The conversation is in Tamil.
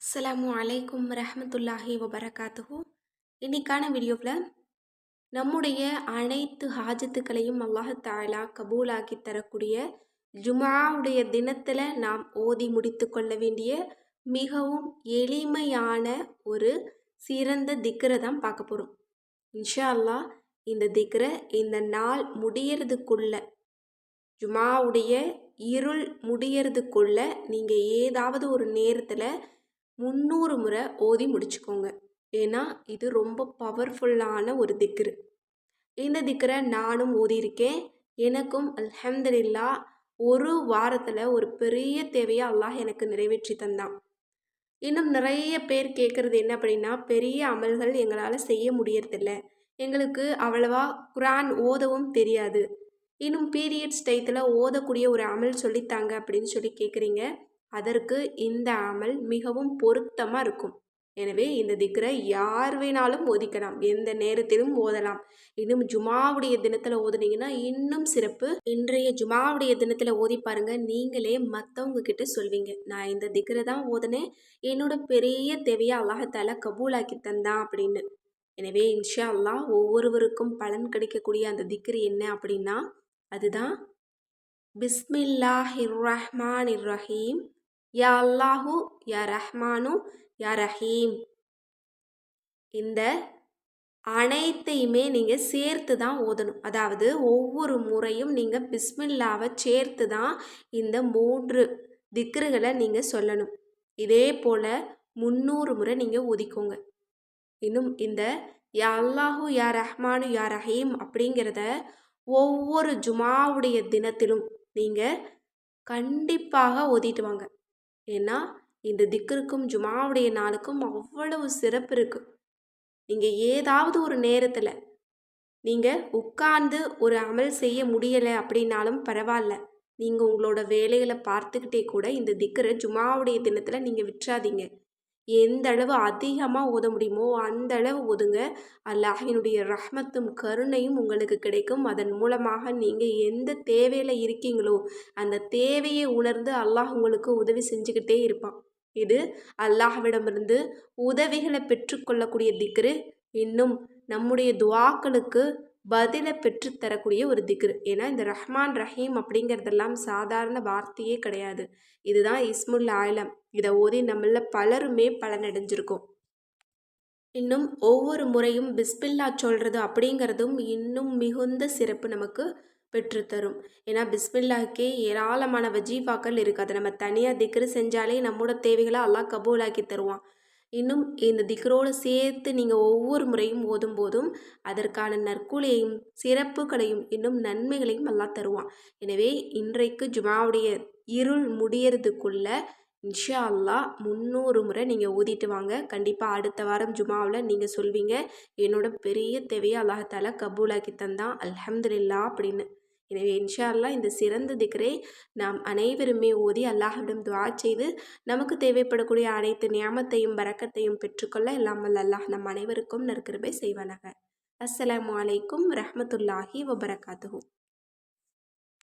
அஸ்லாம் அலைக்கும் ரஹமத்துல்லாஹி வபரகாத்துஹு. இன்னைக்கான வீடியோவில் நம்முடைய அனைத்து ஹாஜத்துக்களையும் அல்லாஹ் தாலா கபூலாக்கி தரக்கூடிய ஜுமாவுடைய தினத்தில் நாம் ஓதி முடித்து கொள்ள வேண்டிய மிகவும் எளிமையான ஒரு சிறந்த திக்கரை தான் பார்க்க போகிறோம் இன்ஷா அல்லாஹ் இந்த திக்கரை இந்த நாள் முடியறதுக்குள்ள ஜுமாவுடைய இருள் முடியறதுக்குள்ள நீங்கள் ஏதாவது ஒரு நேரத்தில் முந்நூறு முறை ஓதி முடிச்சுக்கோங்க. ஏன்னா இது ரொம்ப பவர்ஃபுல்லான ஒரு திக்ரு. இந்த திக்கரை நானும் ஓதியிருக்கேன். எனக்கும் அல்ஹம்துலில்லா ஒரு வாரத்தில் ஒரு பெரிய தேவையை அல்லாஹ் எனக்கு நிறைவேற்றி தந்தான். இன்னும் நிறைய பேர் கேட்குறது என்ன அப்படின்னா பெரிய அமல்கள் எங்களால் செய்ய முடியறதில்ல. எங்களுக்கு அவ்வளவா குரான் ஓதவும் தெரியாது. இன்னும் பீரியட்ஸ் டயத்தில் ஓதக்கூடிய ஒரு அமல் சொல்லித்தாங்க அப்படின்னு சொல்லி கேட்குறீங்க. அதற்கு இந்த அமல் மிகவும் பொருத்தமாக இருக்கும். எனவே இந்த திக்ரை யார் வேணாலும் ஓதிக்கலாம். எந்த நேரத்திலும் ஓதலாம். இன்னும் ஜுமாவுடைய தினத்தில் ஓதுனீங்கன்னா இன்னும் சிறப்பு. இன்றைய ஜுமாவுடைய தினத்தில் ஓதி பாருங்க. நீங்களே மற்றவங்க கிட்ட சொல்வீங்க. நான் இந்த திக்ரை தான் ஓதுனேன். என்னோட பெரிய தேவையை அல்லாஹத்தால கபூலாக்கி தந்தான் அப்படின்னு. எனவே இன்ஷா அல்லாஹ் ஒவ்வொருவருக்கும் பலன் கிடைக்கக்கூடிய அந்த திக்ரு என்ன அப்படின்னா அதுதான் பிஸ்மில்லாஹிர் ரஹ்மான் இர் ரஹீம் யா அல்லாஹு யா ரஹ்மானு யா ரஹீம். இந்த அனைத்தையுமே நீங்கள் சேர்த்து தான் ஓதணும். அதாவது ஒவ்வொரு முறையும் நீங்கள் பிஸ்மில்லாவை சேர்த்து தான் இந்த மூன்று திக்ருகளை நீங்கள் சொல்லணும். இதே போல் முந்நூறு முறை நீங்கள் ஒதிக்கோங்க. இன்னும் இந்த யா அல்லாஹு யா ரஹ்மானு யா ரஹீம் அப்படிங்கிறத ஒவ்வொரு ஜுமாவுடைய தினத்திலும் நீங்கள் கண்டிப்பாக ஓதிட்டு வாங்க. ஏன்னா இந்த திக்கருக்கும் ஜுமாவுடைய நாளுக்கும் அவ்வளவு சிறப்பு இருக்குது நீங்கள் ஏதாவது ஒரு நேரத்தில் நீங்கள் உட்கார்ந்து ஒரு அமல் செய்ய முடியலை அப்படின்னாலும் பரவாயில்ல நீங்கள் உங்களோட வேலைகளை பார்த்துக்கிட்டே கூட இந்த திக்கரை ஜுமாவுடைய தினத்தில் நீங்கள் விட்டுறாதீங்க. எந்த அளவு அதிகமாக ஓத முடியுமோ அந்த அளவு ஓதுங்க அல்லாஹினுடைய ரஹ்மத்தும் கருணையும் உங்களுக்கு கிடைக்கும். அதன் மூலமாக நீங்கள் எந்த தேவையில் இருக்கீங்களோ அந்த தேவையை உணர்ந்து அல்லாஹ் உங்களுக்கு உதவி செஞ்சுக்கிட்டே இருப்பான். இது அல்லாஹ்விடமிருந்து உதவிகளை பெற்றுக்கொள்ளக்கூடிய திக்ரு. இன்னும் நம்முடைய துவாக்களுக்கு பதிலை பெற்றுத்தரக்கூடிய ஒரு திக்ரு. ஏன்னா இந்த ரஹ்மான் ரஹீம் அப்படிங்கிறதெல்லாம் சாதாரண வார்த்தையே கிடையாது. இதுதான் இஸ்முல் ஆயிலம் இதை ஓதி நம்மள பலருமே பலனடைஞ்சிருக்கோம். இன்னும் ஒவ்வொரு முறையும் பிஸ்பில்லா சொல்கிறது அப்படிங்கிறதும் இன்னும் மிகுந்த சிறப்பு நமக்கு பெற்றுத்தரும் ஏன்னா பிஸ்மில்லாக்கே ஏராளமான வஜீஃபாக்கள் இருக்குது அதை நம்ம தனியாக திக்ரு செஞ்சாலே நம்மளோட தேவைகளை எல்லாம் கபூலாக்கி தருவான். இன்னும் இந்த திக்ரோடு சேர்த்து நீங்கள் ஒவ்வொரு முறையும் ஓதும் போதும் அதற்கான நற்கூலையும் சிறப்புகளையும் இன்னும் நன்மைகளையும் எல்லாம் தருவான். எனவே இன்றைக்கு ஜுமாவுடைய இருள் முடியறதுக்குள்ள இன்ஷா அல்லா முந்நூறு முறை நீங்கள் ஊதிட்டு வாங்க. கண்டிப்பாக அடுத்த வாரம் ஜுமாவில் நீங்கள் சொல்வீங்க என்னோட பெரிய தேவையை அல்லாஹால கபூலாக்கி தந்தான். அல்ஹம்துலில்லா அப்படின்னு. எனவே இன்ஷா அல்லா இந்த சிறந்த திக்கரை நாம் அனைவருமே ஓதி அல்லாஹிடம் துவா செய்து நமக்கு தேவைப்படக்கூடிய அனைத்து நியாமத்தையும் பறக்கத்தையும் பெற்றுக்கொள்ள இல்லாமல் அல்லாஹ் நம் அனைவருக்கும் நற்கிருபை செய்வானாக. அஸ்ஸலாமு அலைக்கும் ரஹமத்துல்லாஹி வபரகாத்துஹூ.